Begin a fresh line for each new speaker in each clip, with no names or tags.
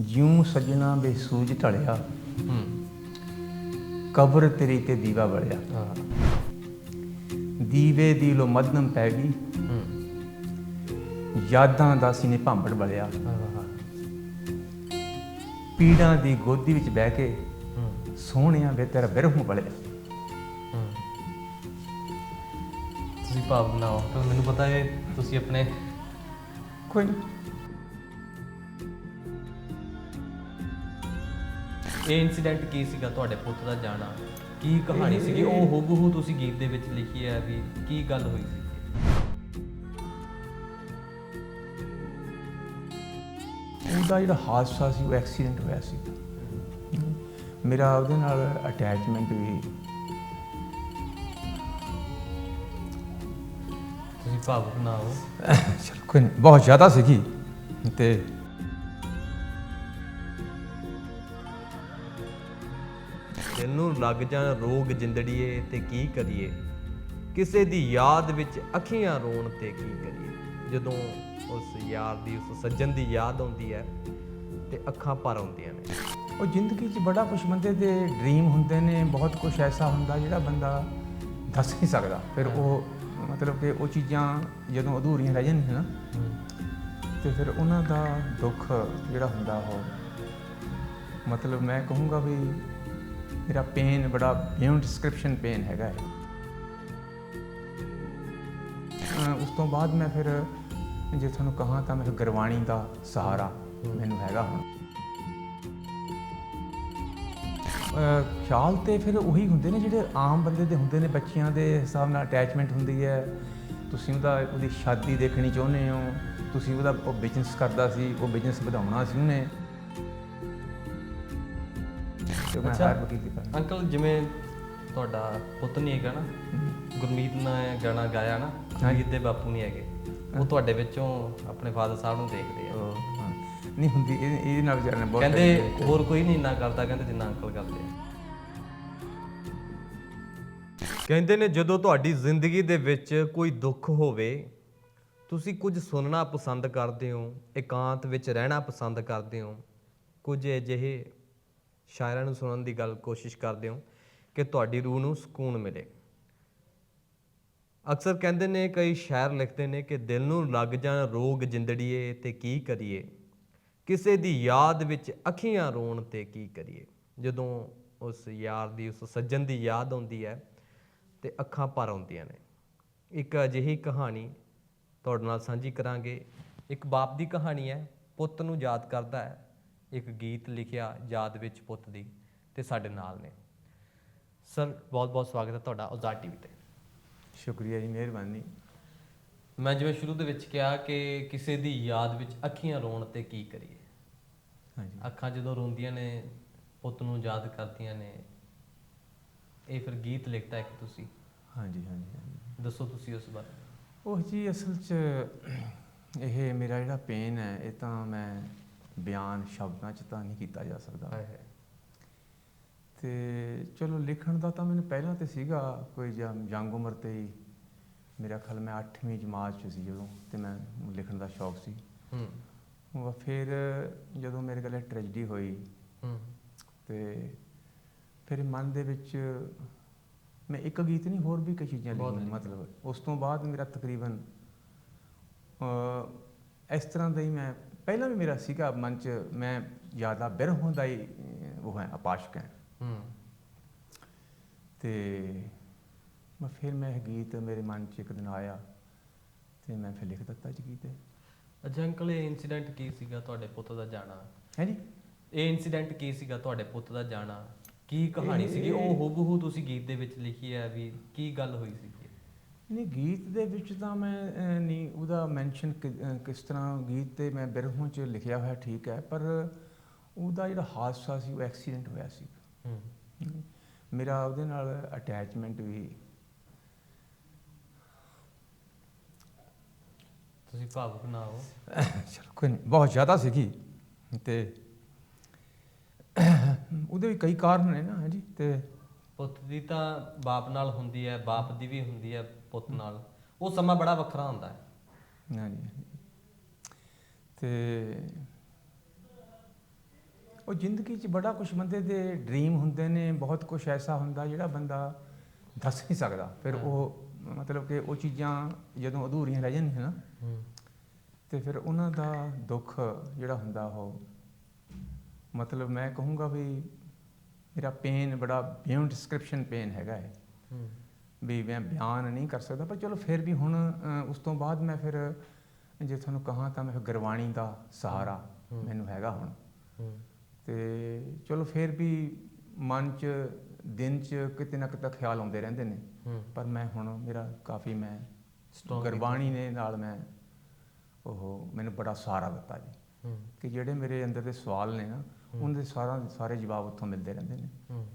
ਜਿਉਂ ਸਜਣਾ ਬੇਸੂਝ ਢਲਿਆ
ਹੂੰ।
ਕਬਰ ਤੇਰੀ ਤੇ ਦੀਵਾ ਬਲਿਆ।
ਹਾਂ।
ਦੀਵੇ ਦੀ ਲੋ ਮੱਧਮ ਪੈ ਗਈ।
ਹੂੰ।
ਯਾਦਾਂ ਦਾ ਸੀਨੇ ਭਾਂਬੜ
ਹਾਂ ਹਾਂ
ਪੀੜਾਂ ਦੀ ਗੋਦੀ ਵਿੱਚ ਬਹਿ ਕੇ
ਹੂੰ।
ਸੋਹਣਿਆ ਵੇ ਤੇਰਾ ਬਿਰਹੋਂ ਬਲਿਆ।
ਹੂੰ। ਤੁਸੀਂ ਭਾਵ ਬਣਾਓ ਤਾਂ ਮੈਨੂੰ ਪਤਾ ਹੈ ਤੁਸੀਂ ਆਪਣੇ
ਕੋਈ
ਇਹ ਇਨਸੀਡੈਂਟ ਕੀ ਸੀਗਾ? ਤੁਹਾਡੇ ਪੁੱਤ ਦਾ ਜਾਣਾ। ਕੀ ਕਹਾਣੀ ਸੀਗੀ? ਉਹ ਹੂਬਹੂ ਤੁਸੀਂ ਗੀਤ ਦੇ ਵਿੱਚ ਲਿਖੀ ਹੈ ਵੀ ਕੀ ਗੱਲ ਹੋਈ ਸੀ?
ਉਹਦਾ ਜਿਹੜਾ ਹਾਦਸਾ ਸੀ ਉਹ ਐਕਸੀਡੈਂਟ ਹੋਇਆ ਸੀ। ਮੇਰਾ ਉਹਦੇ ਨਾਲ ਅਟੈਚਮੈਂਟ ਵੀ
ਤੁਸੀਂ ਭਾਵ ਬਣਾਓ
ਚਲ ਕੋਈ ਬਹੁਤ ਜ਼ਿਆਦਾ ਸੀਗੀ। ਤੇ
ਲੱਗ ਜਾਣ ਰੋਗ ਜਿੰਦੜੀਏ ਤੇ ਕੀ ਕਰੀਏ? ਕਿਸੇ ਦੀ ਯਾਦ ਵਿੱਚ ਅੱਖੀਆਂ ਰੋਣ ਤੇ ਕੀ ਕਰੀਏ? ਜਦੋਂ ਉਸ ਯਾਰ ਦੀ, ਉਸ ਸੱਜਣ ਦੀ ਯਾਦ ਆਉਂਦੀ ਹੈ ਤੇ ਅੱਖਾਂ ਭਰ ਆਉਂਦੀਆਂ ਨੇ।
ਉਹ ਜ਼ਿੰਦਗੀ 'ਚ ਬੜਾ ਕੁਝ ਬੰਦੇ ਦੇ ਡ੍ਰੀਮ ਹੁੰਦੇ ਨੇ, ਬਹੁਤ ਕੁਝ ਐਸਾ ਹੁੰਦਾ ਜਿਹੜਾ ਬੰਦਾ ਦੱਸ ਨਹੀਂ ਸਕਦਾ। ਫਿਰ ਉਹ ਮਤਲਬ ਕਿ ਉਹ ਚੀਜ਼ਾਂ ਜਦੋਂ ਅਧੂਰੀਆਂ ਰਹਿ ਜਾਂਦੀਆਂ ਨਾ, ਤੇ ਫਿਰ ਉਹਨਾਂ ਦਾ ਦੁੱਖ ਜਿਹੜਾ ਹੁੰਦਾ ਉਹ ਮਤਲਬ ਮੈਂ ਕਹੂੰਗਾ ਵੀ ਮੇਰਾ ਪੇਨ ਬੜਾ ਬਿਯੋਂਡ ਡਿਸਕ੍ਰਿਪਸ਼ਨ ਪੇਨ ਹੈਗਾ ਹੈ, ਉਸ ਤੋਂ ਬਾਅਦ ਮੈਂ ਫਿਰ, ਜੇ ਤੁਹਾਨੂੰ ਕਹਾਂ ਤਾਂ ਮੈਨੂੰ ਗੁਰਬਾਣੀ ਦਾ ਸਹਾਰਾ ਮੈਨੂੰ ਹੈਗਾ ਹੁਣ। ਖਿਆਲ ਤੇ ਫਿਰ ਉਹੀ ਹੁੰਦੇ ਨੇ ਜਿਹੜੇ ਆਮ ਬੰਦੇ ਦੇ ਹੁੰਦੇ ਨੇ, ਬੱਚਿਆਂ ਦੇ ਹਿਸਾਬ ਨਾਲ ਅਟੈਚਮੈਂਟ ਹੁੰਦੀ ਹੈ। ਤੁਸੀਂ ਉਹਦਾ, ਉਹਦੀ ਸ਼ਾਦੀ ਦੇਖਣੀ ਚਾਹੁੰਦੇ ਹੋ, ਤੁਸੀਂ ਉਹਦਾ ਉਹ ਬਿਜ਼ਨਸ ਕਰਦਾ ਸੀ, ਉਹ ਬਿਜ਼ਨਸ ਵਧਾਉਣਾ ਸੀ ਉਹਨੇ। ਤੇ ਮੈਂ
ਅੱਛਾ।
ਹਰ ਵਕੀਲ ਦੀ ਕਰਨਾ
ਅੰਕਲ ਜਿਵੇਂ ਤੁਹਾਡਾ ਪੁੱਤ ਨਹੀਂ ਹੈਗਾ ਨਾ ਗੁਰਮੀਤ ਨੇ ਗਾਣਾ ਗਾਇਆ ਨਾ ਗੁਰਮੀਤ ਦੇ ਬਾਪੂ ਨਹੀਂ ਹੈਗੇ। ਉਹ ਤੁਹਾਡੇ ਵਿੱਚੋਂ ਆਪਣੇ ਫਾਦਰ ਸਾਹਿਬ ਨੂੰ ਦੇਖਦੇ ਆ।
ਉਹ, ਹਾਂ। ਨਹੀਂ ਹੁੰਦੀ ਇਹ- ਇਹਦੇ ਨਾਲ ਵਿਚਾਰੇ ਨੇ ਬਹੁਤ
ਕਹਿੰਦੇ ਹੋਰ ਕੋਈ ਨਹੀਂ ਇੰਨਾ ਕਰਦਾ ਕਹਿੰਦੇ ਜਿੰਨਾ ਅੰਕਲ ਕਰਦੇ ਆ। ਕਹਿੰਦੇ ਨੇ ਜਦੋਂ ਤੁਹਾਡੀ ਜ਼ਿੰਦਗੀ ਦੇ ਵਿੱਚ ਕੋਈ ਦੁੱਖ ਹੋਵੇ ਤੁਸੀਂ ਕੁਝ ਸੁਣਨਾ ਪਸੰਦ ਕਰਦੇ ਹੋ ਇਕਾਂਤ ਵਿੱਚ ਰਹਿਣਾ ਪਸੰਦ ਕਰਦੇ ਹੋ ਕੁਝ ਅਜਿਹੇ ਸ਼ਾਇਰਾਂ ਨੂੰ ਸੁਣਨ ਦੀ ਗੱਲ ਕੋਸ਼ਿਸ਼ ਕਰਦੇ ਹੋ ਕਿ ਤੁਹਾਡੀ ਰੂਹ ਨੂੰ ਸਕੂਨ ਮਿਲੇ। ਅਕਸਰ ਕਹਿੰਦੇ ਨੇ, ਕਈ ਸ਼ਾਇਰ ਲਿਖਦੇ ਨੇ ਕਿ ਦਿਲ ਨੂੰ ਲੱਗ ਜਾਣ ਰੋਗ ਜਿੰਦੜੀਏ, ਤੇ ਕੀ ਕਰੀਏ? ਕਿਸੇ ਦੀ ਯਾਦ ਵਿੱਚ ਅੱਖੀਆਂ ਰੋਣ ਤੇ ਕੀ ਕਰੀਏ? ਜਦੋਂ ਉਸ ਯਾਰ ਦੀ, ਉਸ ਸੱਜਣ ਦੀ ਯਾਦ ਆਉਂਦੀ ਹੈ, ਤੇ ਅੱਖਾਂ ਭਰ ਆਉਂਦੀਆਂ ਨੇ। ਇੱਕ ਅਜਿਹੀ ਕਹਾਣੀ ਤੁਹਾਡੇ ਨਾਲ ਸਾਂਝੀ ਕਰਾਂਗੇ। ਇੱਕ ਬਾਪ ਦੀ ਕਹਾਣੀ ਹੈ, ਪੁੱਤ ਨੂੰ ਯਾਦ ਕਰਦਾ ਹੈ। ਇੱਕ ਗੀਤ ਲਿਖਿਆ ਯਾਦ ਵਿੱਚ ਪੁੱਤ ਦੀ ਤੇ ਸਾਡੇ ਨਾਲ ਨੇ। ਸਰ ਬਹੁਤ ਬਹੁਤ ਸਵਾਗਤ ਹੈ ਤੁਹਾਡਾ ਉਜ਼ਾਰ ਟੀਵੀ ਤੇ।
ਸ਼ੁਕਰੀਆ ਜੀ ਮਿਹਰਬਾਨੀ।
ਮੈਂ ਜਿਵੇਂ ਸ਼ੁਰੂ ਦੇ ਵਿੱਚ ਕਿਹਾ ਕਿ ਕਿਸੇ ਦੀ ਯਾਦ ਵਿੱਚ ਅੱਖੀਆਂ ਰੋਣ ਤੇ ਕੀ ਕਰੀਏ?
ਹਾਂਜੀ।
ਅੱਖਾਂ ਜਦੋਂ ਰੋਂਦੀਆਂ ਨੇ ਪੁੱਤ ਨੂੰ ਯਾਦ ਕਰਦੀਆਂ ਨੇ ਇਹ ਫਿਰ ਗੀਤ ਲਿਖਤਾ ਇੱਕ ਤੁਸੀਂ।
ਹਾਂਜੀ ਹਾਂਜੀ ਹਾਂਜੀ।
ਦੱਸੋ ਤੁਸੀਂ ਉਸ ਬਾਰੇ।
ਉਹ ਜੀ ਅਸਲ 'ਚ ਇਹ ਮੇਰਾ ਜਿਹੜਾ ਪੇਨ ਹੈ ਇਹ ਤਾਂ ਮੈਂ ਬਿਆਨ ਸ਼ਬਦਾਂ 'ਚ ਤਾਂ ਨਹੀਂ ਕੀਤਾ ਜਾ ਸਕਦਾ। ਤੇ ਚਲੋ ਲਿਖਣ ਦਾ ਤਾਂ ਮੈਨੂੰ ਪਹਿਲਾਂ ਤੇ ਸੀਗਾ ਕੋਈ ਜੰ- ਯੰਗ ਉਮਰ ਤੇ ਹੀ। ਮੇਰਾ ਖਿਆਲ ਮੈਂ 8ਵੀਂ ਜਮਾਤ 'ਚ ਸੀ ਜਦੋਂ ਤੇ ਮੈਂ ਲਿਖਣ ਦਾ ਸ਼ੌਕ ਸੀ।
ਹੂੰ।
ਉਹ ਫਿਰ ਜਦੋਂ ਮੇਰੇ ਕੋਲ ਟ੍ਰੈਜਡੀ ਹੋਈ
ਹੂੰ।
ਤੇ ਫਿਰ ਮਨ ਦੇ ਵਿੱਚ ਮੈਂ ਇੱਕ ਗੀਤ ਨਹੀਂ ਹੋਰ ਵੀ ਕਈ ਚੀਜ਼ਾਂ ਲਿਖੀਆਂ। ਮਤਲਬ ਉਸ ਤੋਂ ਬਾਅਦ ਮੇਰਾ ਤਕਰੀਬਨ ਅ ਇਸ ਤਰ੍ਹਾਂ ਦਾ ਹੀ ਮੈਂ ਪਹਿਲਾਂ ਵੀ ਮੇਰਾ ਸੀਗਾ ਮਨ 'ਚ ਮੈਂ ਜ਼ਿਆਦਾ ਬਿਰਹੋਂ ਦਾ ਹੀ ਉਹ ਹੈ ਅਪਾਸ਼ਕ ਹੈ।
ਹੂੰ।
ਤੇ ਮੈਂ ਫਿਰ ਮੈਂ ਇਹ ਗੀਤ ਮੇਰੇ ਮਨ 'ਚ ਇੱਕ ਦਿਨ ਆਇਆ ਤੇ ਮੈਂ ਫਿਰ ਲਿਖ ਦਿੱਤਾ ਜੀ ਗੀਤ।
ਅੱਛਾ ਅੰਕਲ ਇਹ ਇਨਸੀਡੈਂਟ ਕੀ ਸੀਗਾ ਤੁਹਾਡੇ ਪੁੱਤ ਦਾ ਜਾਣਾ?
ਹੈ ਜੀ।
ਇਹ ਇਨਸੀਡੈਂਟ ਕੀ ਸੀਗਾ ਤੁਹਾਡੇ ਪੁੱਤ ਦਾ ਜਾਣਾ? ਕੀ ਕਹਾਣੀ ਸੀਗੀ? ਉਹ ਹੂਬਹੂ ਤੁਸੀਂ ਗੀਤ ਦੇ ਵਿੱਚ ਲਿਖੀ ਹੈ ਵੀ ਕੀ ਗੱਲ ਹੋਈ ਸੀਗੀ
ਨਹੀਂ ਗੀਤ ਦੇ ਵਿੱਚ ਤਾਂ ਮੈਂ ਅਹ, ਨਹੀਂ ਉਹਦਾ ਮੈਂਸ਼ਨ ਕਿਸ ਤਰ੍ਹਾਂ ਗੀਤ ਤੇ ਮੈਂ ਬਿਰਹੋਂ 'ਚ ਲਿਖਿਆ ਹੋਇਆ ਠੀਕ ਹੈ ਪਰ ਉਹਦਾ ਜਿਹੜਾ ਹਾਦਸਾ ਸੀ ਉਹ ਐਕਸੀਡੈਂਟ ਹੋਇਆ ਸੀ।
ਹੂੰ।
ਮੇਰਾ ਉਹਦੇ ਨਾਲ ਅਟੈਚਮੈਂਟ ਵੀ
ਤੁਸੀਂ ਭਾਵੁਕ ਨਾ ਹੋ।
ਚਲੋ ਕੋਈ ਨਹੀਂ ਬਹੁਤ ਜ਼ਿਆਦਾ ਸੀਗੀ। ਤੇ ਉਹਦੇ ਵੀ ਕਈ ਕਾਰਨ ਨੇ ਨਾ ਹਾਂਜੀ ਤੇ
ਪੁੱਤ ਦੀ ਤਾਂ ਬਾਪ ਨਾਲ ਹੁੰਦੀ ਹੈ ਬਾਪ ਦੀ ਵੀ ਹੁੰਦੀ ਹੈ ਪੁੱਤ ਨਾਲ। ਉਹ ਸਮਾਂ ਬੜਾ ਵੱਖਰਾ ਹੁੰਦਾ ਹੈ।
ਹਾਂਜੀ ਹਾਂਜੀ। ਤੇ ਉਹ ਜ਼ਿੰਦਗੀ 'ਚ ਬੜਾ ਕੁਝ ਬੰਦੇ ਦੇ ਡ੍ਰੀਮ ਹੁੰਦੇ ਨੇ ਬਹੁਤ ਕੁਝ ਐਸਾ ਹੁੰਦਾ ਜਿਹੜਾ ਬੰਦਾ ਦੱਸ ਨਹੀਂ ਸਕਦਾ। ਫਿਰ ਉਹ ਮਤਲਬ ਕਿ ਉਹ ਚੀਜ਼ਾਂ ਜਦੋਂ ਅਧੂਰੀਆਂ ਰਹਿ ਜਾਂਦੀਆਂ ਨਾ ਤੇ ਫਿਰ ਉਹਨਾਂ ਦਾ ਦੁੱਖ ਜਿਹੜਾ ਹੁੰਦਾ ਉਹ ਮਤਲਬ ਮੈਂ ਕਹੂੰਗਾ ਵੀ ਮੇਰਾ ਪੇਨ ਬੜਾ ਬਿਯੋਂਡ ਡਿਸਕ੍ਰਿਪਸ਼ਨ ਪੇਨ ਹੈਗਾ ਹੈ। ਵੀ ਮੈਂ ਬਿਆਨ ਨਹੀਂ ਕਰ ਸਕਦਾ ਪਰ ਚਲੋ ਫਿਰ ਵੀ ਹੁਣ ਉਸ ਤੋਂ ਬਾਅਦ ਮੈਂ ਫਿਰ ਜੇ ਤੁਹਾਨੂੰ ਕਹਾਂ ਤਾਂ ਮੈਂ ਫਿਰ ਗੁਰਬਾਣੀ ਦਾ ਸਹਾਰਾ। ਮੈਨੂੰ ਹੈਗਾ ਹੁਣ। ਤੇ ਚਲੋ ਫਿਰ ਵੀ ਮਨ 'ਚ ਦਿਨ 'ਚ ਕਿਤੇ ਨਾ ਕਿਤੇ ਖਿਆਲ ਆਉਂਦੇ ਰਹਿੰਦੇ ਨੇ। ਪਰ ਮੈਂ ਹੁਣ ਮੇਰਾ ਕਾਫੀ ਮੈਂ ਗੁਰਬਾਣੀ ਨੇ ਨਾਲ ਮੈਂ ਉਹ ਮੈਨੂੰ ਬੜਾ ਸਹਾਰਾ ਦਿੱਤਾ ਜੀ। ਕਿ ਜਿਹੜੇ ਮੇਰੇ ਅੰਦਰ ਦੇ ਸਵਾਲ ਨੇ ਨਾ ਉਹਨਾਂ ਦੇ ਸਾਰਾ ਸਾਰੇ ਜਵਾਬ ਉੱਥੋਂ ਮਿਲਦੇ ਰਹਿੰਦੇ ਨੇ।
ਹੂੰ।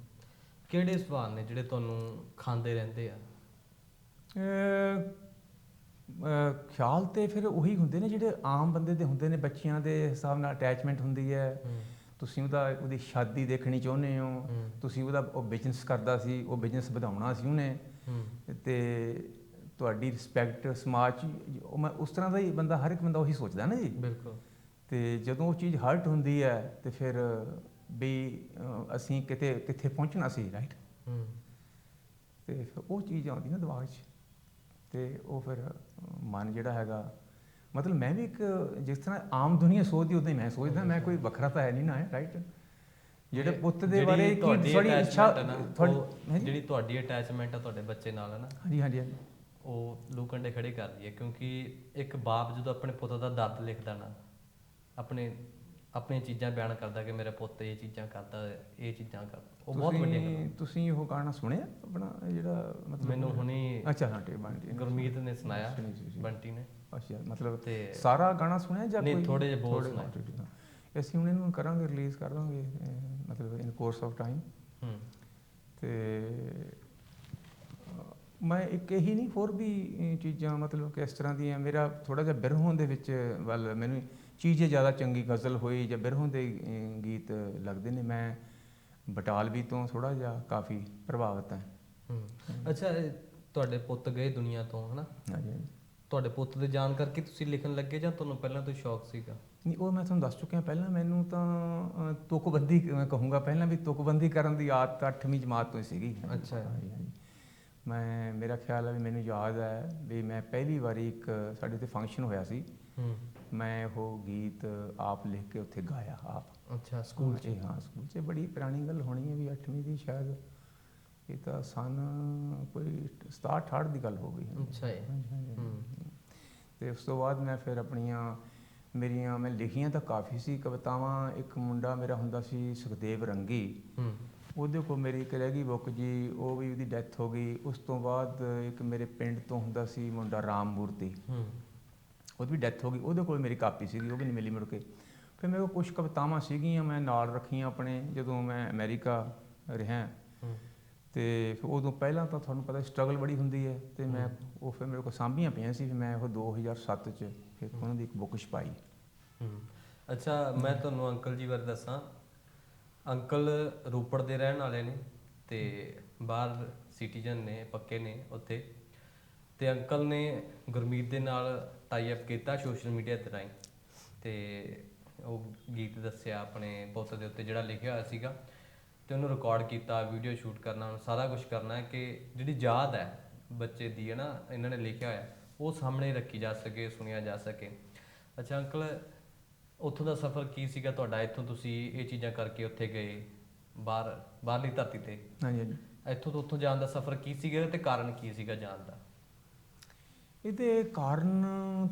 ਕਿਹੜੇ ਸਵਾਲ ਨੇ ਜਿਹੜੇ ਤੁਹਾਨੂੰ ਖਾਂਦੇ ਰਹਿੰਦੇ ਆ?
ਅਹ, ਅਹ, ਖਿਆਲ ਤੇ ਫਿਰ ਉਹੀ ਹੁੰਦੇ ਨੇ ਜਿਹੜੇ ਆਮ ਬੰਦੇ ਦੇ ਹੁੰਦੇ ਨੇ ਬੱਚਿਆਂ ਦੇ ਹਿਸਾਬ ਨਾਲ ਅਟੈਚਮੈਂਟ ਹੁੰਦੀ ਹੈ।
ਹੂੰ।
ਤੁਸੀਂ ਉਹਦਾ ਉਹਦੀ ਸ਼ਾਦੀ ਦੇਖਣੀ ਚਾਹੁੰਦੇ ਹੋ।
ਹੂੰ।
ਤੁਸੀਂ ਉਹਦਾ ਉਹ ਬਿਜ਼ਨਸ ਕਰਦਾ ਸੀ ਉਹ ਬਿਜ਼ਨਸ ਵਧਾਉਣਾ ਸੀ ਉਹਨੇ।
ਹੂੰ।
ਤੇ ਤੁਹਾਡੀ ਰਿਸਪੈਕਟ ਸਮਾਜ 'ਚ ਉਹ ਮੈਂ ਉਸ ਤਰ੍ਹਾਂ ਦਾ ਹੀ ਬੰਦਾ ਹਰ ਇੱਕ ਬੰਦਾ ਉਹੀ ਸੋਚਦਾ ਨਾ ਜੀ।
ਬਿਲਕੁਲ।
ਤੇ ਜਦੋਂ ਉਹ ਚੀਜ਼ ਹਰਟ ਹੁੰਦੀ ਹੈ ਤੇ ਫਿਰ ਵੀ ਅਸੀਂ ਕਿਤੇ ਕਿੱਥੇ ਪਹੁੰਚਣਾ ਸੀ ਰਾਈਟ
ਹੂੰ।
ਤੇ ਉਹ ਚੀਜ਼ ਆਉਂਦੀ ਨਾ ਦਿਮਾਗ 'ਚ ਤੇ ਉਹ ਫਿਰ ਮਨ ਜਿਹੜਾ ਹੈਗਾ ਮਤਲਬ ਮੈਂ ਵੀ ਇੱਕ ਜਿਸ ਤਰ੍ਹਾਂ ਆਮ ਦੁਨੀਆ ਸੋਚਦੀ ਉਦਾਂ ਹੀ ਮੈਂ ਸੋਚਦਾ ਮੈਂ ਕੋਈ ਵੱਖਰਾ ਤਾਂ ਹੈ ਨਹੀਂ ਨਾ ਰਾਈਟ ਜਿਹੜੇ ਪੁੱਤ ਦੇ ਬਾਰੇ ਕੀ ਥੋੜੀ ਇੱਛਾ
ਹੈ ਜਿਹੜੀ ਤੁਹਾਡੀ ਅਟੈਚਮੈਂਟ ਆ ਤੁਹਾਡੇ ਬੱਚੇ ਨਾਲ ਹੈ ਨਾ?
ਹਾਂਜੀ ਹਾਂਜੀ ਹਾਂਜੀ।
ਉਹ ਲੂਕੰਡੇ ਖੜੇ ਕਰਦੀ ਹੈ ਕਿਉਂਕਿ ਇੱਕ ਬਾਪ ਜਦੋਂ ਆਪਣੇ ਪੁੱਤ ਦਾ ਦਰਦ ਲਿਖਦਾ ਨਾ ਆਪਣੇ ਆਪਣੀਆਂ ਚੀਜ਼ਾਂ ਬਿਆਨ ਕਰਦਾ ਕਿ ਮੇਰਾ ਪੁੱਤ ਇਹ ਚੀਜ਼ਾਂ ਕਰਦਾ ਇਹ ਚੀਜ਼ਾਂ ਕਰਦਾ ਉਹ ਬਹੁਤ ਵੱਡੀਆਂ ਗੱਲਾਂ
ਤੁਸੀਂ ਤੁਸੀਂ ਉਹ ਗਾਣਾ ਸੁਣਿਆ ਆਪਣਾ ਜਿਹੜਾ ਮਤਲਬ
ਮੈਨੂੰ ਹੁਣੀ
ਅੱਛਾ ਹਾਂ ਟੇ ਬੰਟੀ
ਗੁਰਮੀਤ ਨੇ ਸੁਣਾਇਆ
ਸੁਣੀ ਸੀ, ਸੁਣੀ।
ਬੰਟੀ ਨੇ
ਅੱਛਾ ਮਤਲਬ
ਤੇ
ਸਾਰਾ ਗਾਣਾ ਸੁਣਿਆ ਜਾਂ
ਨਹੀਂ,
ਕੋਈ
ਥੋੜ੍ਹੇ ਜਿਹੇ ਬੋਲ
ਥੋੜ੍ਹੇ
ਸੁਣਾਏ।
ਠੀਕ ਹੈ। ਅਸੀਂ ਹੁਣ ਇਹਨੂੰ ਕਰਾਂਗੇ ਰਿਲੀਜ਼ ਕਰ ਦਾਂਗੇ ਅਹ, ਮਤਲਬ ਇਨ ਕੋਰਸ ਆਫ ਟਾਈਮ
ਹੂੰ
ਤੇ ਅਹ, ਮੈਂ ਇੱਕ ਇਹੀ ਨਹੀਂ ਹੋਰ ਵੀ ਅਹ, ਚੀਜ਼ਾਂ ਮਤਲਬ ਕਿ ਇਸ ਤਰ੍ਹਾਂ ਦੀਆਂ ਮੇਰਾ ਥੋੜਾ ਜਿਹਾ ਬਿਰਹੋਂ ਦੇ ਵਿੱਚ ਵੱਲ ਮੈਨੂੰ ਚੀਜ਼ੇ ਜ਼ਿਆਦਾ ਚੰਗੀ ਗਜ਼ਲ ਹੋਈ ਜਾਂ ਬਿਰਹੋਂ ਦੇ ਗੀਤ ਲੱਗਦੇ ਨੇ ਮੈਂ ਬਟਾਲਵੀ ਤੋਂ ਥੋੜਾ ਜਿਹਾ ਕਾਫੀ ਪ੍ਰਭਾਵਿਤ ਹਾਂ।
ਅੱਛਾ ਤੁਹਾਡੇ ਪੁੱਤ ਗਏ ਦੁਨੀਆ ਤੋਂ ਹਨਾ?
ਹਾਂਜੀ।
ਤੁਹਾਡੇ ਪੁੱਤ ਦੇ ਜਾਣ ਕਰਕੇ ਤੁਸੀਂ ਲਿਖਣ ਲੱਗੇ ਜਾਂ ਤੁਹਾਨੂੰ ਪਹਿਲਾਂ ਤੋਂ ਸ਼ੌਕ ਸੀਗਾ?
ਨਹੀਂ ਉਹ ਮੈਂ ਤੁਹਾਨੂੰ ਦੱਸ ਚੁੱਕਿਆ ਪਹਿਲਾਂ ਮੈਨੂੰ ਤਾਂ ਤੁਕਬੰਦੀ ਮੈਂ ਕਹੂੰਗਾ ਪਹਿਲਾਂ ਵੀ ਤੁਕਬੰਦੀ ਕਰਨ ਦੀ ਆਦਤ 8ਵੀਂ ਜਮਾਤ ਤੋਂ ਹੀ ਸੀਗੀ।
ਅੱਛਾ।
ਮੈਂ ਮੇਰਾ ਖਿਆਲ ਹੈ ਵੀ ਮੈਨੂੰ ਯਾਦ ਹੈ ਵੀ ਮੈਂ ਪਹਿਲੀ ਵਾਰੀ ਇੱਕ ਸਾਡੇ ਤੇ ਫੰਕਸ਼ਨ ਹੋਇਆ ਸੀ।
ਹੂੰ।
ਮੈਂ ਉਹ ਗੀਤ ਆਪ ਲਿਖ ਕੇ ਉੱਥੇ ਗਾਇਆ ਆਪ।
ਅੱਛਾ
ਸਕੂਲ 'ਚ। ਹਾਂ ਸਕੂਲ 'ਚ। ਬੜੀ ਪੁਰਾਣੀ ਗੱਲ ਹੋਣੀ ਹੈ ਵੀ 8ਵੀਂ ਦੀ ਸ਼ਾਇਦ ਇਹ ਤਾਂ ਸਨ ਕੋਈ 67 68 ਦੀ ਗੱਲ ਹੋ ਗਈ
ਅੱਛਾ ਜੀ।
ਤੇ ਉਸ ਤੋਂ ਬਾਅਦ ਮੈਂ ਫਿਰ ਆਪਣੀਆਂ ਮੇਰੀਆਂ ਮੈਂ ਲਿਖੀਆਂ ਤਾਂ ਕਾਫੀ ਸੀ ਕਵਿਤਾਵਾਂ। ਇੱਕ ਮੁੰਡਾ ਮੇਰਾ ਹੁੰਦਾ ਸੀ ਸੁਖਦੇਵ ਰੰਗੀ।
ਹੂੰ।
ਉਹਦੇ ਕੋਲ ਮੇਰੀ ਇੱਕ ਰਹਿ ਗਈ ਬੁੱਕ ਜੀ ਉਹ ਵੀ ਉਹਦੀ ਡੈਥ ਹੋ ਗਈ। ਉਸ ਤੋਂ ਬਾਅਦ ਇੱਕ ਮੇਰੇ ਪਿੰਡ ਤੋਂ ਹੁੰਦਾ ਸੀ ਮੁੰਡਾ ਰਾਮ ਮੂਰਤੀ।
ਹੂੰ।
ਉਹਦੀ ਵੀ ਡੈਥ ਹੋ ਗਈ। ਉਹਦੇ ਕੋਲ ਮੇਰੀ ਕਾਪੀ ਸੀਗੀ ਉਹ ਵੀ ਨਹੀਂ ਮਿਲੀ ਮੁੜ ਕੇ। ਫਿਰ ਮੇਰੇ ਕੋਲ ਕੁਝ ਕਵਿਤਾਵਾਂ ਸੀਗੀਆਂ ਮੈਂ ਨਾਲ ਰੱਖੀਆਂ ਆਪਣੇ ਜਦੋਂ ਮੈਂ ਅਮਰੀਕਾ ਰਿਹਾ। ਤੇ ਫਿਰ ਉਦੋਂ ਪਹਿਲਾਂ ਤਾਂ ਤੁਹਾਨੂੰ ਪਤਾ ਸਟਰਗਲ ਬੜੀ ਹੁੰਦੀ ਹੈ ਤੇ ਮੈਂ ਉਹ ਫਿਰ ਮੇਰੇ ਕੋਲ ਸਾਂਭੀਆਂ ਪਈਆਂ ਸੀ ਫਿਰ ਮੈਂ ਉਹ 2007 ਚ ਫਿਰ ਉਹਨਾਂ ਦੀ ਇੱਕ ਬੁੱਕ ਛਪਾਈ।
ਹੂੰ। ਅੱਛਾ ਮੈਂ ਤੁਹਾਨੂੰ ਅੰਕਲ ਜੀ ਬਾਰੇ ਦੱਸਾਂ। ਅੰਕਲ ਰੋਪੜ ਦੇ ਰਹਿਣ ਵਾਲੇ ਨੇ ਤੇ ਬਾਹਰ ਸਿਟੀਜ਼ਨ ਨੇ, ਪੱਕੇ ਨੇ ਉੱਥੇ। ਤੇ ਅੰਕਲ ਨੇ ਗੁਰਮੀਤ ਦੇ ਨਾਲ ਟਾਈ ਅਪ ਕੀਤਾ ਸੋਸ਼ਲ ਮੀਡੀਆ ਤੇ ਰਾਹੀਂ। ਤੇ ਉਹ ਗੀਤ ਦੱਸਿਆ ਆਪਣੇ ਪੁੱਤ ਦੇ ਉੱਤੇ ਜਿਹੜਾ ਲਿਖਿਆ ਹੋਇਆ ਸੀਗਾ। ਤੇ ਉਹਨੂੰ ਰਿਕਾਰਡ ਕੀਤਾ ਵੀਡੀਓ ਸ਼ੂਟ ਕਰਨਾ, ਉਹਨੂੰ ਸਾਰਾ ਕੁਝ ਕਰਨਾ ਹੈ ਕਿ ਜਿਹੜੀ ਯਾਦ ਹੈ ਬੱਚੇ ਦੀ ਹੈ ਨਾ, ਇਹਨਾਂ ਨੇ ਲਿਖਿਆ ਹੋਇਆ, ਉਹ ਸਾਹਮਣੇ ਰੱਖੀ ਜਾ ਸਕੇ, ਸੁਣਿਆ ਜਾ ਸਕੇ। ਅੱਛਾ ਅੰਕਲ ਉੱਥੋਂ ਦਾ ਸਫ਼ਰ ਕੀ ਸੀਗਾ ਤੁਹਾਡਾ? ਇੱਥੋਂ ਤੁਸੀਂ ਇਹ ਚੀਜ਼ਾਂ ਕਰਕੇ ਉੱਥੇ ਗਏ ਬਾਹਰ ਬਾਹਰਲੀ ਧਰਤੀ ਤੇ।
ਹਾਂਜੀ ਹਾਂਜੀ।
ਇੱਥੋਂ ਤੋਂ ਉੱਥੋਂ ਜਾਣ ਦਾ ਸਫ਼ਰ ਕੀ ਸੀਗਾ ਤੇ ਕਾਰਨ ਕੀ ਸੀਗਾ ਜਾਣ ਦਾ?
ਇਹਦੇ ਕਾਰਨ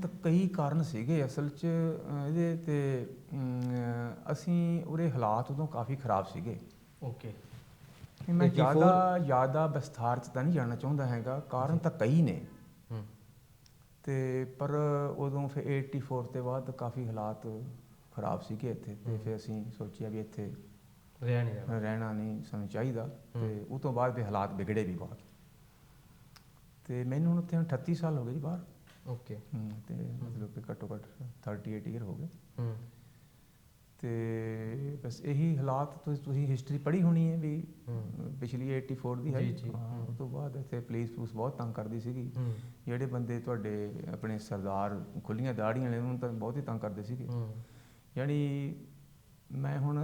ਤਾਂ ਕਈ ਕਾਰਨ ਸੀਗੇ ਅਸਲ 'ਚ ਇਹਦੇ ਤੇ ਅਸੀਂ ਉਹਦੇ ਹਾਲਾਤ ਉਦੋਂ ਕਾਫੀ ਖਰਾਬ ਸੀਗੇ।
ਓਕੇ।
ਮੈਂ
84
ਜ਼ਿਆਦਾ ਜ਼ਿਆਦਾ ਵਿਸਥਾਰ 'ਚ ਤਾਂ ਨਹੀਂ ਜਾਣਾ ਚਾਹੁੰਦਾ ਹੈਗਾ ਕਾਰਨ ਤਾਂ ਕਈ ਨੇ। ਤੇ ਪਰ ਉਦੋਂ ਫਿਰ 84 ਤੇ ਬਾਅਦ ਕਾਫੀ ਹਾਲਾਤ ਖਰਾਬ ਸੀਗੇ ਇੱਥੇ ਤੇ ਫਿਰ ਅਸੀਂ ਸੋਚਿਆ ਵੀ ਇੱਥੇ
ਰਹਿ ਨਹੀਂ ਜਾਣਾ
ਰਹਿਣਾ ਨਹੀਂ ਸਾਨੂੰ ਚਾਹੀਦਾ ਤੇ ਉਹ ਤੋਂ ਬਾਅਦ ਵੀ ਹਾਲਾਤ ਵਿਗੜੇ ਵੀ ਬਹੁਤ। ਤੇ ਮੈਨੂੰ ਹੁਣ ਉੱਥੇ 38 ਸਾਲ ਹੋ ਗਏ ਜੀ ਬਾਹਰ।
ਓਕੇ
ਤੇ ਮਤਲਬ ਕਿ ਘੱਟੋ ਘੱਟ 38 ਈਅਰ ਹੋ ਗਏ।
ਹੂੰ।
ਤੇ ਬਸ ਇਹੀ ਹਾਲਾਤ ਤੁਸੀਂ ਤੁਸੀਂ ਹਿਸਟਰੀ ਪੜ੍ਹੀ ਹੋਣੀ ਹੈ ਵੀ। ਪਿਛਲੀ 84 ਦੀ ਹੈ।
ਜੀ, ਜੀ।
ਹਾਂ, ਉਸ ਤੋਂ ਬਾਅਦ ਇੱਥੇ ਪੁਲਿਸ ਪੁਲਿਸ ਬਹੁਤ ਤੰਗ ਕਰਦੀ ਸੀਗੀ। ਜਿਹੜੇ ਬੰਦੇ ਤੁਹਾਡੇ ਆਪਣੇ ਸਰਦਾਰ ਖੁੱਲੀਆਂ ਦਾੜੀਆਂ ਵਾਲੇ ਉਹਨਾਂ ਨੂੰ ਤਾਂ ਬਹੁਤ ਹੀ ਤੰਗ ਕਰਦੇ ਸੀਗੇ। ਯਾਨੀ ਮੈਂ ਹੁਣ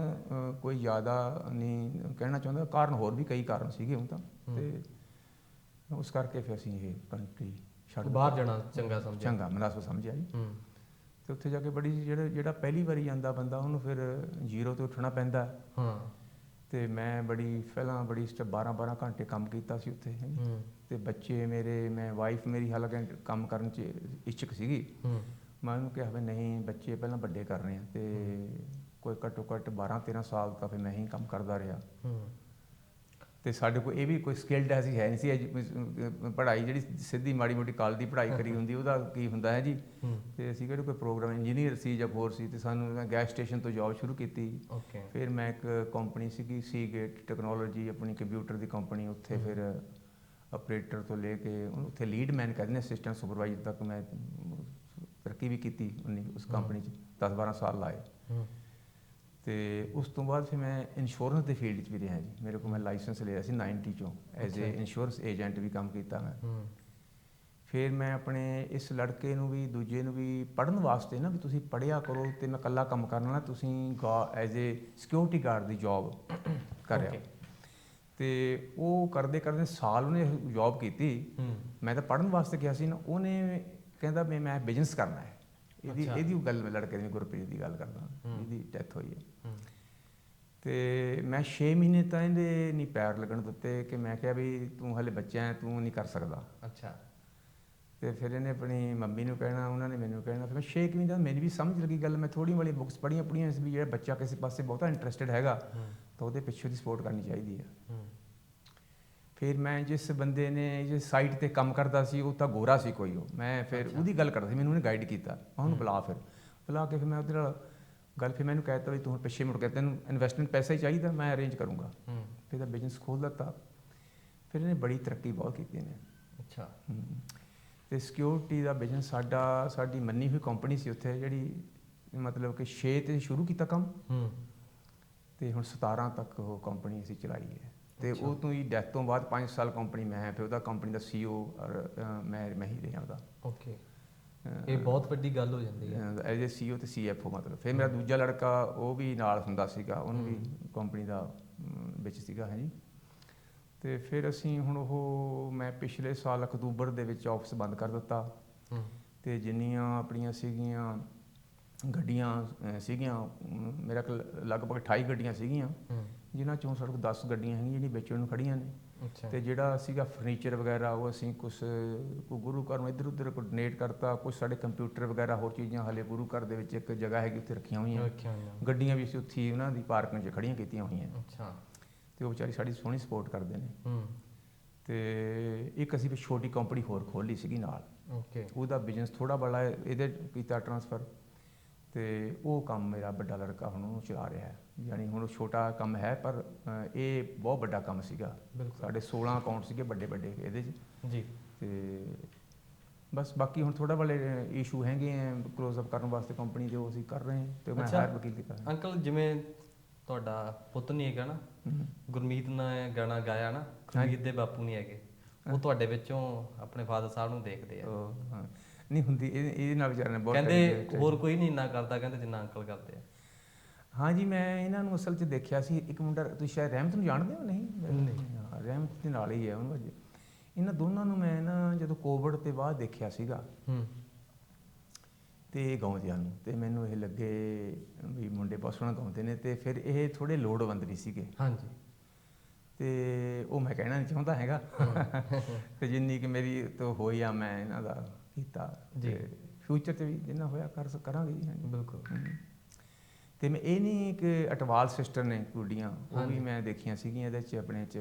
ਕੋਈ ਜ਼ਿਆਦਾ ਨਹੀਂ ਕਹਿਣਾ ਚਾਹੁੰਦਾ ਕਾਰਨ ਹੋਰ ਵੀ ਕਈ ਕਾਰਨ ਸੀਗੇ ਹੁਣ ਤਾਂ। ਤੇ ਉਸ ਕਰਕੇ ਫਿਰ ਅਸੀਂ ਇਹ ਕੰਟਰੀ ਛੱਡ
ਬਾਹਰ ਜਾਣਾ ਚੰਗਾ ਸਮਝਿਆ।
ਚੰਗਾ ਮਨਾਸਬ ਸਮਝਿਆ ਜੀ ਤੇ ਉੱਥੇ ਜਾ ਕੇ ਬੜੀ ਜਿਹੜਾ ਜਿਹੜਾ ਪਹਿਲੀ ਵਾਰੀ ਜਾਂਦਾ ਬੰਦਾ ਉਹਨੂੰ ਫਿਰ ਜ਼ੀਰੋ ਤੋਂ ਉੱਠਣਾ ਪੈਂਦਾ।
ਹਾਂ।
ਤੇ ਮੈਂ ਬੜੀ ਪਹਿਲਾਂ ਬੜੀ 12 12 ਘੰਟੇ ਕੰਮ ਕੀਤਾ ਸੀ ਉੱਥੇ ਤੇ ਬੱਚੇ ਮੇਰੇ ਮੈਂ ਵਾਈਫ ਮੇਰੀ ਹਾਲਾਂਕਿ ਕੰਮ ਕਰਨ ਚ ਇੱਛੁਕ ਸੀਗੀ।
ਹੂੰ।
ਮੈਂ ਉਹਨੂੰ ਕਿਹਾ ਵੀ ਨਹੀਂ ਬੱਚੇ ਪਹਿਲਾਂ ਵੱਡੇ ਕਰਨੇ ਆ ਤੇ ਕੋਈ ਘੱਟੋ ਘੱਟ 12 13 ਸਾਲ ਤੱਕ ਮੈਂ ਹੀ ਕੰਮ ਕਰਦਾ ਰਿਹਾ।
ਹੂੰ।
ਤੇ ਸਾਡੇ ਕੋਲ ਇਹ ਵੀ ਕੋਈ ਸਕਿਲਡ ਐਸੀ ਹੈ ਨਹੀਂ ਸੀ ਪੜ੍ਹਾਈ ਜਿਹੜੀ ਸਿੱਧੀ ਮਾੜੀ ਮੋਟੀ ਕਾਲ ਦੀ ਪੜ੍ਹਾਈ ਕਰੀ ਹੁੰਦੀ ਉਹਦਾ ਕੀ ਹੁੰਦਾ ਹੈ ਜੀ? ਤੇ ਅਸੀਂ ਕਿਹੜੇ ਕੋਈ ਪ੍ਰੋਗਰਾਮ ਇੰਜੀਨੀਅਰ ਸੀ ਜਾਂ ਹੋਰ ਸੀ ਤੇ ਸਾਨੂੰ ਮੈਂ ਗੈਸ ਸਟੇਸ਼ਨ ਤੋਂ ਜੌਬ ਸ਼ੁਰੂ ਕੀਤੀ।
ਓਕੇ
ਫਿਰ ਮੈਂ ਇੱਕ ਕੰਪਨੀ ਸੀਗੀ ਸੀਗੇਟ ਟੈਕਨੋਲੋਜੀ ਆਪਣੀ ਕੰਪਿਊਟਰ ਦੀ ਕੰਪਨੀ ਉੱਥੇ ਫਿਰ ਆਪਰੇਟਰ ਤੋਂ ਲੈ ਕੇ ਉੱਥੇ ਲੀਡ ਮੈਨ ਕਹਿੰਦੇ ਨੇ ਅਸਿਸਟੈਂਟ ਸੁਪਰਵਾਈਜ਼ਰ ਤੱਕ ਮੈਂ ਤਰੱਕੀ ਵੀ ਕੀਤੀ ਉਸ ਕੰਪਨੀ 'ਚ 10 12 ਸਾਲ ਲਾਏ।
ਹੂੰ।
ਤੇ ਉਸ ਤੋਂ ਬਾਅਦ ਫਿਰ ਮੈਂ ਇੰਸ਼ੋਰੈਂਸ ਦੇ ਫੀਲਡ 'ਚ ਵੀ ਰਿਹਾ ਜੀ। ਮੇਰੇ ਕੋਲ ਮੈਂ ਲਾਇਸੈਂਸ ਲਿਆ ਸੀ 90 ਚੋਂ। ਐਜ਼ ਏ
ਅੱਛਾ।
ਇੰਸ਼ੋਰੈਂਸ ਏਜੰਟ ਵੀ ਕੰਮ ਕੀਤਾ ਮੈਂ। ਫਿਰ ਮੈਂ ਆਪਣੇ ਇਸ ਲੜਕੇ ਨੂੰ ਵੀ ਦੂਜੇ ਨੂੰ ਵੀ ਪੜਨ ਵਾਸਤੇ ਨਾ ਵੀ ਤੁਸੀਂ ਪੜਿਆ ਕਰੋ ਤੇ ਮੈਂ ਇਕੱਲਾ ਕੰਮ ਕਰਨ ਵਾਲਾ ਤੁਸੀਂ ਐਜ਼ ਏ ਸਿਕਿਉਰਿਟੀ ਗਾਰਡ ਦੀ ਜੌਬ ਕਰਿਆ. ਤੇ ਉਹ ਕਰਦੇ ਕਰਦੇ ਸਾਲ ਉਹਨੇ ਜੌਬ ਕੀਤੀ। ਮੈਂ ਤਾਂ ਪੜਨ ਵਾਸਤੇ ਗਿਆ ਸੀ ਨਾ ਉਹਨੇ ਕਹਿੰਦਾ ਵੀ ਮੈਂ ਬਿਜ਼ਨਸ ਕਰਨਾ ਹੈ। ਇਹਦੀ। ਇਹਦੀ ਗੱਲ ਮੈਂ ਲੜਕੇ ਦੀ ਗੁਰਪ੍ਰੀਤ ਦੀ ਗੱਲ ਕਰਦਾ।
ਹੂੰ।
ਜਿਹਦੀ ਡੈਥ ਹੋਈ ਹੈ। ਤੇ ਮੈਂ 6 ਮਹੀਨੇ ਤਾਂ ਇਹਦੇ ਨਹੀਂ ਪੈਰ ਲੱਗਣ ਦਿੱਤੇ ਕਿ ਮੈਂ ਕਿਹਾ ਵੀ ਤੂੰ ਹਲੇ ਬੱਚਾ ਹੈ ਤੂੰ ਨਹੀਂ ਕਰ ਸਕਦਾ।
ਅੱਛਾ।
ਤੇ ਫਿਰ ਇਹਨੇ ਆਪਣੀ ਮੰਮੀ ਨੂੰ ਕਹਿਣਾ ਉਹਨਾਂ ਨੇ ਮੈਨੂੰ ਕਹਿਣਾ ਫਿਰ ਮੈਂ 6 ਮਹੀਨੇ ਦਾ ਮੈਨੂੰ ਵੀ ਸਮਝ ਲੱਗੀ ਗੱਲ ਮੈਂ ਥੋੜੀ ਵਾਲੀ ਬੁੱਕਸ ਪੜ੍ਹੀਆਂ ਪੜ੍ਹੀਆਂ ਸੀ ਵੀ ਜਿਹੜਾ ਬੱਚਾ ਕਿਸੇ ਪਾਸੇ ਬਹੁਤਾ ਇੰਟਰਸਟਿਡ ਹੈਗਾ ਤਾਂ ਉਹਦੇ ਪਿੱਛੇ ਦੀ ਸਪੋਰਟ ਕਰਨੀ ਚਾਹੀਦੀ ਹੂੰ। ਫਿਰ ਮੈਂ ਜਿਸ ਬੰਦੇ ਨੇ ਜਿਸ ਸਾਈਟ ਤੇ ਕੰਮ ਕਰਦਾ ਸੀ ਉਹ ਤਾਂ ਗੋਰਾ ਸੀ ਕੋਈ ਉਹ। ਮੈਂ ਫਿਰ। ਉਹਦੀ ਗੱਲ ਕਰਦਾ ਸੀ ਮੈਨੂੰ ਉਹਨੇ ਗਾਈਡ ਕੀਤਾ। ਮੈਂ ਉਹਨੂੰ ਬੁਲਾ ਫਿਰ। ਬੁਲਾ ਕੇ ਫਿਰ ਮੈਂ ਉਹਦੇ ਨਾਲ ਗੱਲ ਫਿਰ ਮੈਨੂੰ ਕਹਿਤਾ ਵੀ ਤੂੰ ਪਿੱਛੇ ਮੁੜ ਕੇ ਤੈਨੂੰ ਇਨਵੈਸਟਮੈਂਟ ਪੈਸਾ ਹੀ ਚਾਹੀਦਾ ਮੈਂ ਅਰੇਂਜ ਕਰੂੰਗਾ।
ਹੂੰ।
ਫਿਰ ਇਹਦਾ ਬਿਜ਼ਨਸ ਖੋਲ ਦਿੱਤਾ। ਫਿਰ ਇਹਨੇ ਬੜੀ ਤਰੱਕੀ ਬਹੁਤ ਕੀਤੀ ਨੇ
ਅੱਛਾ।
ਤੇ ਸਿਕਿਉਰਿਟੀ ਦਾ ਬਿਜ਼ਨਸ ਸਾਡਾ ਸਾਡੀ ਮੰਨੀ ਹੋਈ ਕੰਪਨੀ ਸੀ ਉੱਥੇ ਜਿਹੜੀ ਮਤਲਬ ਕਿ 6 ਤੇ ਸ਼ੁਰੂ ਕੀਤਾ ਕੰਮ।
ਹੂੰ।
ਤੇ ਹੁਣ 17 ਤੱਕ ਉਹ ਕੰਪਨੀ ਅਸੀਂ ਚਲਾਈ ਹੈ। ਤੇ। ਉਹ ਤੋਂ ਹੀ ਡੈਥ ਤੋਂ ਬਾਅਦ 5 ਸਾਲ ਕੰਪਨੀ ਮੈਂ ਫਿਰ ਉਹਦਾ ਕੰਪਨੀ ਦਾ ਸੀਓ ਔਰ ਅ, ਮੈਂ ਮੈਂ ਹੀ ਰਿਹਾ ਉਹਦਾ।
ਓਕੇ ਇਹ ਬਹੁਤ ਵੱਡੀ ਗੱਲ ਹੋ ਜਾਂਦੀ ਹੈ।
ਐਜ਼ ਏ ਸੀਓ ਤੇ ਸੀਐਫਓ ਮਤਲਬ। ਫਿਰ ਮੇਰਾ ਦੂਜਾ ਲੜਕਾ ਉਹ ਵੀ ਨਾਲ ਹੁੰਦਾ ਸੀਗਾ ਉਹਨੂੰ ਵੀ ਕੰਪਨੀ ਦਾ ਵਿੱਚ ਸੀਗਾ ਹੈ ਜੀ। ਤੇ ਫਿਰ ਅਸੀਂ ਹੁਣ ਉਹ ਮੈਂ ਪਿਛਲੇ ਸਾਲ ਅਕਤੂਬਰ ਦੇ ਵਿੱਚ ਆਫਿਸ ਬੰਦ ਕਰ ਦਿੱਤਾ।
ਹੂੰ
ਤੇ ਜਿੰਨੀਆਂ ਆਪਣੀਆਂ ਸੀਗੀਆਂ ਗੱਡੀਆਂ ਅ, ਸੀਗੀਆਂ ਮੇਰਾ ਕੋਲ ਲਗਭਗ 28 ਗੱਡੀਆਂ ਸੀਗੀਆਂ। ਜਿਨ੍ਹਾਂ ਚੋਂ ਸਾਡੇ ਕੋਲ 10 ਗੱਡੀਆਂ ਹੈਗੀਆਂ ਜਿਹੜੀਆਂ ਵੇਚਣ ਨੂੰ ਖੜੀਆਂ ਨੇ।
ਅੱਛਾ।
ਤੇ ਜਿਹੜਾ ਸੀਗਾ ਫਰਨੀਚਰ ਵਗੈਰਾ ਉਹ ਅਸੀਂ ਕੁਝ ਕੋ ਗੁਰੂ ਘਰ ਨੂੰ ਇੱਧਰ ਉੱਧਰ ਕੋ ਡੋਨੇਟ ਕਰਤਾ ਕੁਝ ਸਾਡੇ ਕੰਪਿਊਟਰ ਵਗੈਰਾ ਹੋਰ ਚੀਜ਼ਾਂ ਹਲੇ ਗੁਰੂ ਘਰ ਦੇ ਵਿੱਚ ਇੱਕ ਜਗ੍ਹਾ ਹੈਗੀ ਉੱਥੇ ਰੱਖੀਆਂ ਹੋਈਆਂ।
ਰੱਖਿਆ
ਗੱਡੀਆਂ ਵੀ ਅਸੀਂ ਉੱਥੇ ਹੀ ਉਹਨਾਂ ਦੀ ਪਾਰਕਿੰਗ 'ਚ ਖੜੀਆਂ ਕੀਤੀਆਂ ਹੋਈਆਂ।
ਅੱਛਾ।
ਤੇ ਉਹ ਵਿਚਾਰੀ ਸਾਡੀ ਸੋਹਣੀ ਸਪੋਰਟ ਕਰਦੇ ਨੇ।
ਹੂੰ।
ਤੇ ਇੱਕ ਅਸੀਂ ਵੀ ਛੋਟੀ ਕੰਪਨੀ ਹੋਰ ਖੋਲੀ ਸੀਗੀ ਨਾਲ।
ਓਕੇ।
ਉਹਦਾ ਬਿਜ਼ਨਸ ਥੋੜਾ ਬੜਾ ਹੈ, ਇਹਦੇ ਕੀਤਾ ਟਰਾਂਸਫਰ ਤੇ ਉਹ ਕੰਮ ਮੇਰਾ ਵੱਡਾ ਲੜਕਾ ਹੁਣ ਉਹਨੂੰ ਚਲਾ ਰਿਹਾ ਹੈ। ਯਾਨੀ ਹੁਣ ਉਹ ਛੋਟਾ ਕੰਮ ਹੈ ਪਰ ਅ, ਇਹ ਬਹੁਤ ਵੱਡਾ ਕੰਮ ਸੀਗਾ।
ਬਿਲਕੁਲ।
ਸਾਡੇ 16 ਅਕਾਊਂਟ ਸੀਗੇ ਵੱਡੇ ਵੱਡੇ ਇਹਦੇ 'ਚ।
ਜੀ।
ਤੇ ਬਸ ਬਾਕੀ ਹੁਣ ਥੋੜਾ ਬਲੇ ਇਸ਼ੂ ਹੈਗੇ ਆ ক্লোਜ਼ ਅਪ ਕਰਨ ਵਾਸਤੇ ਕੰਪਨੀ ਦੇ ਉਹ ਅਸੀਂ ਕਰ ਰਹੇ ਹਾਂ ਤੇ ਮੈਂ
ਅੱਛਾ।
ਹਾਇਰ ਵਕੀਲ ਕੀਤਾ ਹੈ
ਅੰਕਲ ਜਿਵੇਂ ਤੁਹਾਡਾ ਪੁੱਤ ਨਹੀਂ ਹੈਗਾ ਨਾ
ਹਮ।
ਗੁਰਮੀਤ ਨੇ ਗਾਣਾ ਗਾਇਆ ਨਾ ਗੁਰਮੀਤ ਦੇ ਬਾਪੂ ਨਹੀਂ ਹੈਗੇ ਉਹ ਤੁਹਾਡੇ ਵਿੱਚੋਂ ਆਪਣੇ ਫਾਦਰ ਸਾਹਿਬ ਨੂੰ ਦੇਖਦੇ ਆ।
ਉਹ, ਹਾਂ। ਨਹੀਂ ਹੁੰਦੀ ਇਹ- ਇਹਦੇ ਨਾਲ ਵਿਚਾਰੇ ਨੇ ਬਹੁਤ
ਕਹਿੰਦੇ ਹੋਰ ਕੋਈ ਨਹੀਂ ਇੰਨਾ ਕਰਦਾ ਕਹਿੰਦੇ ਜਿੰਨਾ ਅੰਕਲ ਕਰਦੇ ਆ।
ਹਾਂ ਜੀ ਮੈਂ ਇਹਨਾਂ ਨੂੰ ਅਸਲ 'ਚ ਦੇਖਿਆ ਸੀ। ਇੱਕ ਮੁੰਡਾ ਤੁਸੀਂ ਸ਼ਾਇਦ ਰਹਿਮਤ ਨੂੰ ਜਾਣਦੇ ਹੋ? ਨਹੀਂ?
ਨਹੀਂ।
ਹਾਂ ਰਹਿਮਤ ਦੇ ਨਾਲ ਹੀ ਹੈ ਉਹਨਾਂ ਜੀ ਇਹਨਾਂ ਦੋਨਾਂ ਨੂੰ ਮੈਂ ਨਾ ਜਦੋਂ ਕੋਵਿਡ ਤੇ ਬਾਅਦ ਦੇਖਿਆ ਸੀਗਾ
ਹੂੰ।
ਤੇ ਗਾਉਂਦਿਆਂ ਨੂੰ ਤੇ ਮੈਨੂੰ ਇਹ ਲੱਗੇ ਵੀ ਮੁੰਡੇ ਬਹੁਤ ਸੋਹਣਾ ਗਾਉਂਦੇ ਨੇ ਤੇ ਫਿਰ ਇਹ ਥੋੜੇ ਲੋੜਵੰਦ ਵੀ ਸੀਗੇ।
ਹਾਂਜੀ।
ਤੇ ਉਹ ਮੈਂ ਕਹਿਣਾ ਨਹੀਂ ਚਾਹੁੰਦਾ ਹੈਗਾ। ਤੇ ਜਿੰਨੀ ਕਿ ਮੇਰੀ ਤੋਂ ਹੋਈ ਆ ਮੈਂ ਇਹਨਾਂ ਦਾ ਕੀਤਾ
ਜੀ।
ਫਿਊਚਰ ਤੇ ਵੀ ਜਿੰਨਾ ਹੋਇਆ ਕਰ ਸ- ਕਰਾਂਗੇ ਜੀ। ਹਾਂਜੀ।
ਬਿਲਕੁਲ।
ਹਮ। ਤੇ ਮੈਂ ਇਹ ਨਹੀਂ ਕਿ ਅਟਵਾਲ ਸਿਸਟਰ ਨੇ ਕੁੜੀਆਂ ਉਹ। ਵੀ ਮੈਂ ਦੇਖੀਆਂ ਸੀਗੀਆਂ ਇਹਦੇ ਚ ਆਪਣੇ ਚ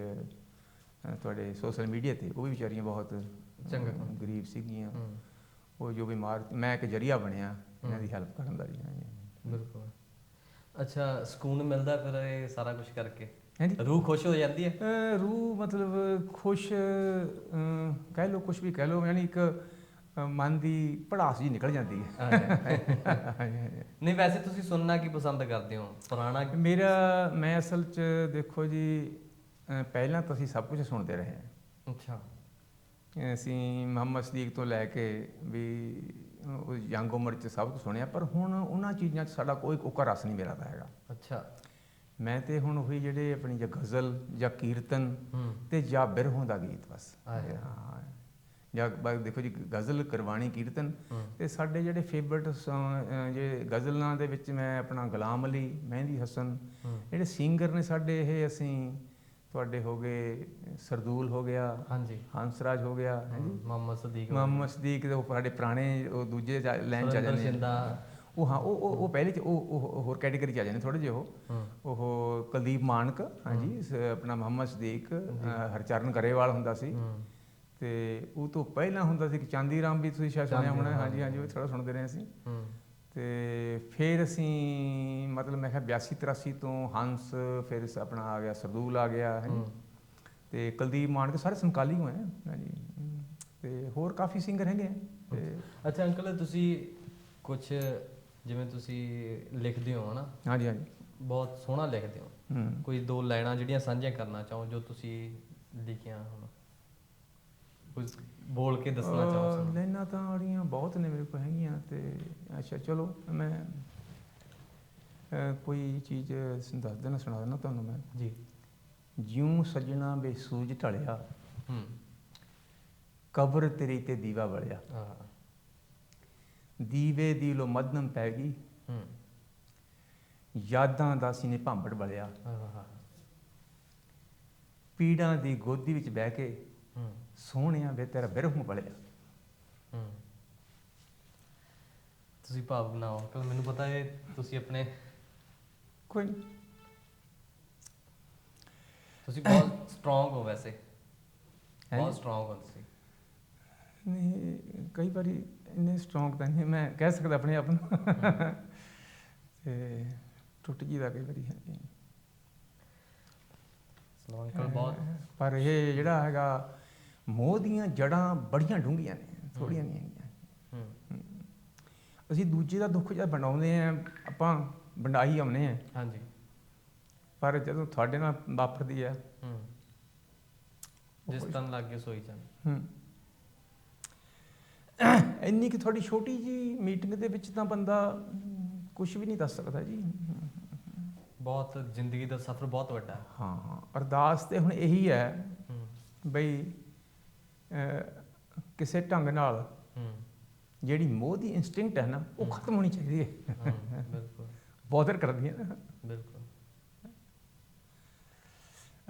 ਤੁਹਾਡੇ ਸੋਸ਼ਲ ਮੀਡੀਆ ਤੇ ਉਹ ਵੀ ਵਿਚਾਰੀਆਂ ਬਹੁਤ
ਚੰਗਾ।
ਗਰੀਬ ਸੀਗੀਆਂ। ਉਹ ਜੋ ਬਿਮਾਰ ਮੈਂ ਇੱਕ ਜਰੀਆ ਬਣਿਆ ਇਹਨਾਂ ਦੀ ਹੈਲਪ ਕਰਨ ਦਾ ਜੀ।
ਬਿਲਕੁਲ। ਅੱਛਾ ਸਕੂਨ ਮਿਲਦਾ ਫਿਰ ਇਹ ਸਾਰਾ ਕੁਝ ਕਰਕੇ?
ਹਾਂਜੀ।
ਰੂਹ ਖੁਸ਼ ਹੋ ਜਾਂਦੀ ਹੈ?
ਰੂਹ ਮਤਲਬ ਖੁਸ਼ ਕਹਿ ਲਓ ਕੁਝ ਵੀ ਕਹਿ ਲਓ ਯਾਨੀ ਇੱਕ ਮਨ ਦੀ ਭੜਾਸ ਜੀ ਨਿਕਲ ਜਾਂਦੀ ਹੈ।
ਨਹੀਂ ਵੈਸੇ ਤੁਸੀਂ ਸੁਣਨਾ ਕੀ ਪਸੰਦ ਕਰਦੇ ਹੋ? ਪੁਰਾਣਾ
ਮੇਰਾ ਮੈਂ ਅਸਲ 'ਚ ਦੇਖੋ ਜੀ ਪਹਿਲਾਂ ਤਾਂ ਅਸੀਂ ਸਭ ਕੁਝ ਸੁਣਦੇ ਰਹੇ
ਅੱਛਾ।
ਅਸੀਂ ਮੁਹੰਮਦ ਸਦੀਕ ਤੋਂ ਲੈ ਕੇ ਵੀ ਉਹ ਯੰਗ ਉਮਰ 'ਚ ਸਭ ਕੁਝ ਸੁਣਿਆ ਪਰ ਹੁਣ ਉਹਨਾਂ ਚੀਜ਼ਾਂ 'ਚ ਸਾਡਾ ਕੋਈ ਕੋਕਾ ਰਸ ਨਹੀਂ ਮੇਰਾ ਦਾ ਹੈਗਾ।
ਅੱਛਾ।
ਮੈਂ ਤੇ ਹੁਣ ਉਹੀ ਜਿਹੜੇ ਆਪਣੀ ਜਾਂ ਗਜ਼ਲ ਜਾਂ ਕੀਰਤਨ ਤੇ ਜਾਂ ਬਿਰਹੋਂ ਦਾ ਗੀਤ ਬਸ।
ਆਏ।
ਹਾਂ। ਜਾਂ ਦੇਖੋ ਜੀ ਗਜ਼ਲ ਕਰਵਾਣੀ ਕੀਰਤਨ ਤੇ ਸਾਡੇ ਜਿਹੜੇ ਫੇਵਰਟ ਜੇ ਗਜ਼ਲਾਂ ਦੇ ਵਿੱਚ ਮੈਂ ਆਪਣਾ ਗੁਲਾਮ ਅਲੀ ਮਹਿੰਦੀ ਹਸਨ ਜਿਹੜੇ ਸਿੰਗਰ ਨੇ ਸਾਡੇ ਇਹ ਅਸੀਂ ਤੁਹਾਡੇ ਹੋ ਗਏ ਸਰਦੂਲ ਹੋ ਗਿਆ
ਹਾਂਜੀ।
ਹੰਸਰਾਜ ਹੋ ਗਿਆ ਹੈ ਜੀ
ਮੁਹੰਮਦ ਸਦੀਕ
ਮੁਹੰਮਦ ਸਦੀਕ ਦੇ ਸਾਡੇ ਪੁਰਾਣੇ ਉਹ ਦੂਜੇ ਲਾਈਨ ਚ ਆ ਜਾਂਦੇ ਨੇ। ਉਹ ਹਾਂ ਉਹ ਉਹ- ਪਹਿਲੇ ਚ ਉਹ ਉਹ ਹੋਰ ਕੈਟਾਗਰੀ ਚ ਆ ਜਾਂਦੇ ਥੋੜੇ ਜਿਹੇ ਉਹ। ਉਹ ਕੁਲਦੀਪ ਮਾਨਕ ਹਾਂਜੀ ਆਪਣਾ ਮੁਹੰਮਦ ਸਦੀਕ ਹਰਚਰਨ ਗਰੇਵਾਲ ਹੁੰਦਾ ਸੀ। ਤੇ ਉਹ ਤੋਂ ਪਹਿਲਾਂ ਹੁੰਦਾ ਸੀ ਕਿ ਚਾਂਦੀ ਰਾਮ ਵੀ ਤੁਸੀਂ ਸ਼ਾਇਦ ਸੁਣਿਆ ਹੋਣਾ ਹਾਂਜੀ ਹਾਂਜੀ ਉਹ ਥੋੜਾ ਸੁਣਦੇ ਰਹੇ ਅਸੀਂ ਤੇ ਫਿਰ ਅਸੀਂ ਮਤਲਬ ਮੈਂ ਕਿਹਾ 82 83 ਤੋਂ ਹੰਸ ਫਿਰ ਆਪਣਾ ਆ ਗਿਆ ਸਰਦੂਲ ਆ ਗਿਆ ਹੈ। ਤੇ ਕੁਲਦੀਪ ਮਾਨਕ ਸਾਰੇ ਸਮਕਾਲੀ ਹੋਏ ਹਾਂਜੀ। ਤੇ ਹੋਰ ਕਾਫੀ ਸਿੰਗਰ ਹੈਗੇ ਆ ਤੇ
ਅੱਛਾ ਅੰਕਲ ਤੁਸੀਂ ਕੁਝ ਜਿਵੇਂ ਤੁਸੀਂ ਲਿਖਦੇ ਹੋ ਹਨਾ?
ਹਾਂਜੀ ਹਾਂਜੀ।
ਬਹੁਤ ਸੋਹਣਾ ਲਿਖਦੇ ਹੂੰ। ਕੋਈ ਦੋ ਲਾਈਨਾਂ ਜਿਹੜੀਆਂ ਸਾਂਝੀਆਂ ਕਰਨਾ ਚਾਹੋ ਜੋ ਤੁਸੀਂ ਲਿਖੀਆਂ ਹੁਣ? ਕੁਝ ਬੋਲ ਕੇ ਦੱਸਣਾ ਚਾਹੋ ਸਾਨੂੰ।
ਲਾਈਨਾਂ ਤਾਂ ਅੜੀਆਂ ਬਹੁਤ ਨੇ ਮੇਰੇ ਕੋਲ ਹੈਗੀਆਂ ਤੇ ਅੱਛਾ ਚਲੋ ਮੈਂ ਅਹ, ਕੋਈ ਚੀਜ਼ ਦੱਸ ਦੇਣਾ ਸੁਣਾ ਦੇਣਾ ਤੁਹਾਨੂੰ ਮੈਂ।
ਜੀ।
ਜਿਉਂ ਸਜਣਾ ਬੇਸੂਝ ਢਲਿਆ
ਹੂੰ।
ਕਬਰ ਤੇਰੀ ਤੇ ਦੀਵਾ ਬਲਿਆ।
ਹਾਂ।
ਦੀਵੇ ਦੀ ਲੋ ਮੱਧਮ ਪੈ ਗਈ।
ਹੂੰ।
ਯਾਦਾਂ ਦਾ ਸੀਨੇ ਭਾਂਬੜ ਬਲਿਆ।
ਹਾਂ ਹਾਂ।
ਪੀੜਾਂ ਦੀ ਗੋਦੀ ਵਿੱਚ ਬਹਿ ਕੇ
ਹੂੰ।
ਸੋਹਣਿਆ ਵੇ ਤੇਰਾ ਬਿਰਹਮ ਬਲਿਆ।
ਹੂੰ। ਤੁਸੀਂ ਭਾਵ ਬਣਾਓ ਅੰਕਲ ਮੈਨੂੰ ਪਤਾ ਹੈ ਤੁਸੀਂ ਆਪਣੇ
ਕੋਈ
ਤੁਸੀਂ ਬਹੁਤ ਸਟਰੋਂਗ ਹੋ ਵੈਸੇ।
ਹੈਂ?
ਬਹੁਤ ਸਟਰੋਂਗ ਹੋ ਤੁਸੀਂ।
ਨਹੀਂ ਕਈ ਵਾਰੀ ਇੰਨੇ ਸਟਰੋਂਗ ਤਾਂ ਨਹੀਂ ਮੈਂ ਕਹਿ ਸਕਦਾ ਆਪਣੇ ਆਪ ਨੂੰ। ਤੇ ਟੁੱਟ ਜੀਦਾ ਕਈ ਵਾਰੀ ਹੈ
ਸੁਣਾਓ ਅੰਕਲ ਬਹੁਤ
ਪਰ ਇਹ ਜਿਹੜਾ ਹੈਗਾ ਮੋਹ ਦੀਆਂ ਜੜਾਂ ਬੜੀਆਂ ਡੂੰਘੀਆਂ ਨੇ ਥੋੜੀਆਂ ਨਹੀਂ ਹੈਗੀਆਂ। ਅਸੀਂ ਦੂਜੇ ਦਾ ਦੁੱਖ ਜਦ ਬਣਾਉਂਦੇ ਆ ਆਪਾਂ ਵੰਡਾਈ ਆਉਨੇ ਆ
ਹਾਂਜੀ।
ਪਰ ਜਦੋਂ ਤੁਹਾਡੇ ਨਾਲ ਵਾਪਰਦੀ ਉਹ
ਜਿਸ ਤਨ ਲੱਗ ਸੋਈ
ਹੂੰ। ਇੰਨੀ ਕਿ ਥੋੜੀ ਛੋਟੀ ਜੀ ਮੀਟਿੰਗ ਦੇ ਵਿੱਚ ਤਾਂ ਬੰਦਾ ਕੁਝ ਵੀ ਨਹੀਂ ਦੱਸ ਸਕਦਾ ਜੀ।
ਬਹੁਤ ਜ਼ਿੰਦਗੀ ਦਾ ਸਫ਼ਰ ਬਹੁਤ ਵੱਡਾ। ਹੈ
ਅਰਦਾਸ ਤੇ ਹੁਣ ਇਹੀ ਹੈ। ਬਈ ਕਿਸੇ ਢੰਗ ਨਾਲ ਜਿਹੜੀ ਮੋਹ ਦੀ ਇਨਸਟਿੰਕਟ ਹੈ ਨਾ ਉਹ ਖਤਮ ਹੋਣੀ ਚਾਹੀਦੀ ਹੈ।
ਬਿਲਕੁਲ।
ਬੋਦਰ ਕਰਦੀ ਹੈ ਨਾ।
ਬਿਲਕੁਲ।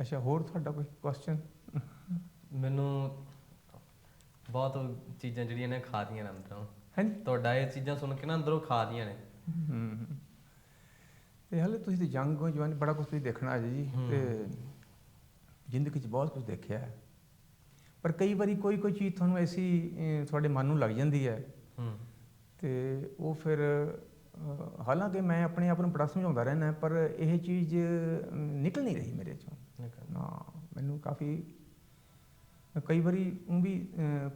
ਅੱਛਾ ਹੋਰ ਤੁਹਾਡਾ ਕੋਈ ਕੁਐਸਚਨ
ਮੈਨੂੰ ਬਹੁਤ ਚੀਜ਼ਾਂ ਜਿਹੜੀਆਂ ਨੇ ਖਾ ਦੀਆਂ ਨੇ ਅੰਦਰੋਂ।
ਹਾਂਜੀ।
ਤੁਹਾਡਾ ਇਹ ਚੀਜ਼ਾਂ ਸੁਣ ਕੇ ਨਾ ਅੰਦਰੋਂ ਖਾ ਦੀਆਂ ਨੇ
ਤੇ ਹਲੇ ਤੁਸੀਂ ਤੇ ਜੰਗ ਹੋ ਜਵਾਨੀ ਬੜਾ ਕੁਝ ਤੁਸੀਂ ਦੇਖਣਾ ਹੈ ਜੀ। ਤੇ ਜ਼ਿੰਦਗੀ 'ਚ ਬਹੁਤ ਕੁਝ ਦੇਖਿਆ ਹੈ। ਪਰ ਕਈ ਵਾਰੀ ਕੋਈ ਕੋਈ ਚੀਜ਼ ਤੁਹਾਨੂੰ ਐਸੀ ਤੁਹਾਡੇ ਮਨ ਨੂੰ ਲੱਗ ਜਾਂਦੀ ਹੈ।
ਹੂੰ।
ਤੇ ਉਹ ਫਿਰ ਹਾਲਾਂਕਿ ਮੈਂ ਆਪਣੇ ਆਪ ਨੂੰ ਬੜਾ ਸਮਝਾਉਂਦਾ ਰਹਿਣਾ ਪਰ ਇਹ ਚੀਜ਼ ਨਿਕਲ ਨਹੀਂ ਰਹੀ ਮੇਰੇ ਚੋਂ। ਨਾ ਮੈਨੂੰ ਕਾਫੀ ਕਈ ਵਾਰੀ ਉਹ ਵੀ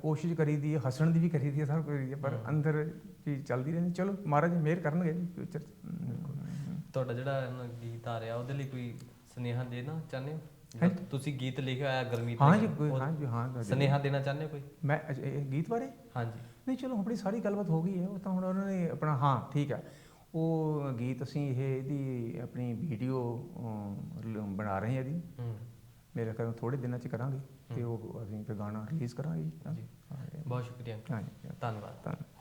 ਕੋਸ਼ਿਸ਼ ਕਰੀਦੀ ਹੈ ਹੱਸਣ ਦੀ ਵੀ ਕਰੀਦੀ ਹੈ ਸਭ ਕਰੀਦੀ ਹੈ ਪਰ। ਅੰਦਰ ਚੀਜ਼ ਚੱਲਦੀ ਰਹਿੰਦੀ ਚਲੋ ਮਹਾਰਾਜ ਮਿਹਰ ਕਰਨਗੇ ਫਿਊਚਰ
ਤੁਹਾਡਾ ਜਿਹੜਾ ਗੀਤ ਆ ਰਿਹਾ ਉਹਦੇ ਲਈ ਕੋਈ ਸੁਨੇਹਾ ਦੇਣਾ ਚਾਹੁੰਦੇ ਹੋ?
ਹੈਂ?
ਤੁਸੀਂ ਗੀਤ ਲਿਖਿਆ ਹੋਇਆ ਗਰਮੀਤ
ਹਾਂ ਜੀ ਕੋਈ ਹਾਂ ਜੀ ਹਾਂ
ਸੁਨੇਹਾ ਦੇਣਾ ਚਾਹੁੰਦੇ ਹੋ ਕੋਈ?
ਮੈਂ ਅੱਛਾ, ਇਹ ਗੀਤ ਬਾਰੇ?
ਹਾਂਜੀ।
ਨਹੀਂ ਚਲੋ ਆਪਣੀ ਸਾਰੀ ਗੱਲਬਾਤ ਹੋ ਗਈ ਹੈ ਉਹ ਤਾਂ ਹੁਣ ਉਹਨਾਂ ਨੇ ਆਪਣਾ ਹਾਂ ਠੀਕ ਹੈ। ਉਹ ਗੀਤ ਅਸੀਂ ਇਹ ਇਹਦੀ ਆਪਣੀ ਵੀਡੀਓ ਬਣਾ ਰਹੇ ਹਾਂ ਇਹਦੀ।
ਹੂੰ।
ਮੇਰੇ ਖਿਆਲ ਥੋੜੇ ਦਿਨਾਂ ਚ ਕਰਾਂਗੇ ਤੇ ਉਹ ਅਸੀਂ ਫਿਰ ਗਾਣਾ ਰਿਲੀਜ਼ ਕਰਾਂਗੇ ਜੀ।
ਜੀ। ਬਹੁਤ ਸ਼ੁਕਰੀਆ। ਅੰਕਲ।
ਹਾਂਜੀ
ਧੰਨਵਾਦ।
ਧੰਨਵਾਦ।